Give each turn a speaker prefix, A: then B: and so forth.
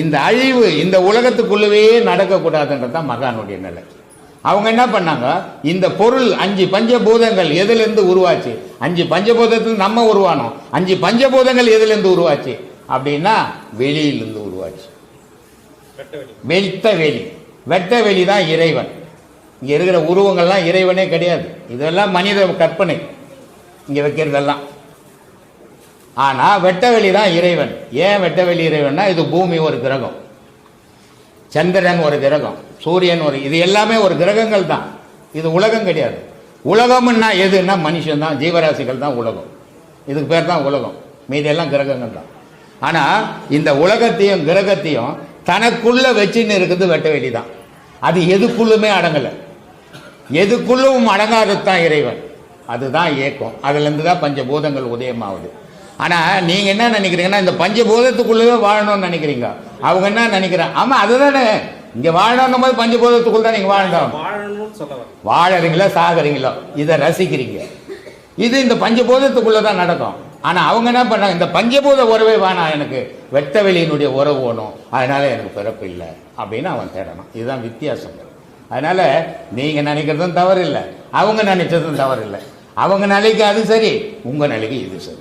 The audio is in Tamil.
A: இந்த அழிவு இந்த உலகத்துக்குள்ளவே நடக்கக்கூடாதுன்றது தான் மகானுடைய நிலை. அவங்க என்ன பண்ணாங்க? இந்த பொருள் அஞ்சு பஞ்சபூதங்கள் எதுலேருந்து உருவாச்சு? அஞ்சு பஞ்சபூதத்துக்கு நம்ம உருவானோம். அஞ்சு பஞ்சபூதங்கள் எதுலேருந்து உருவாச்சு? அப்படின்னா வெளியிலிருந்து உருவாச்சு. வெட்ட வெளி. வெட்ட வெளி தான் இறைவன். இங்கே இருக்கிற உருவங்கள்லாம் இறைவனே கிடையாது. இதெல்லாம் மனித கற்பனை. இங்கே வைக்கிறதெல்லாம். ஆனால் வெட்டவெளி தான் இறைவன். ஏன் வெட்டவெளி இறைவன்னா இது பூமி ஒரு கிரகம். சந்திரன் ஒரு கிரகம் சூரியன் ஒரு இது எல்லாமே ஒரு கிரகங்கள் தான். இது உலகம் கிடையாது. உலகம்னா எதுன்னா மனுஷன் தான் ஜீவராசிகள் தான் உலகம். இதுக்கு பேர் தான் உலகம். மீதி எல்லாம் கிரகங்கள் தான். ஆனால் இந்த உலகத்தையும் கிரகத்தையும் தனக்குள்ள வச்சுன்னு இருக்குது வெட்டவெளி தான். அது எதுக்குள்ளுமே அடங்கலை. எதுக்குள்ளும் அடங்காதது தான் இறைவன். அதுதான் இயக்கம். அதுலேருந்து தான் பஞ்சபூதங்கள் உதயமாகுது. ஆனால் நீங்கள் என்ன நினைக்கிறீங்கன்னா இந்த பஞ்சபூதத்துக்குள்ளவே வாழணும்னு நினைக்கிறீங்க. அவங்க என்ன நினைக்கிறாங்க? ஆமாம் அதுதானே. இங்கே வாழணும் போது பஞ்சபூதத்துக்குள்ள தான் நீங்கள் வாழணும். வாழறீங்களோ சாகுறீங்களோ? இதை ரசிக்கிறீங்க. இது இந்த பஞ்சபூதத்துக்குள்ளே தான் நடக்கும். ஆனால் அவங்க என்ன பண்ணாங்க இந்த பஞ்சபூத உறவே வேணாம் எனக்கு வெட்ட வெளியினுடைய உறவு வேணும். அதனால எனக்கு பிறப்பு இல்லை. அப்படின்னு அவன் தேடணும். இதுதான் வித்தியாசம். அதனால நீங்க நினைக்கிறதும் தவறு இல்லை அவங்க நினைச்சதும் தவறு இல்லை அவங்க நிலைக்கு அது சரி உங்க நிலைக்கு இது சரி.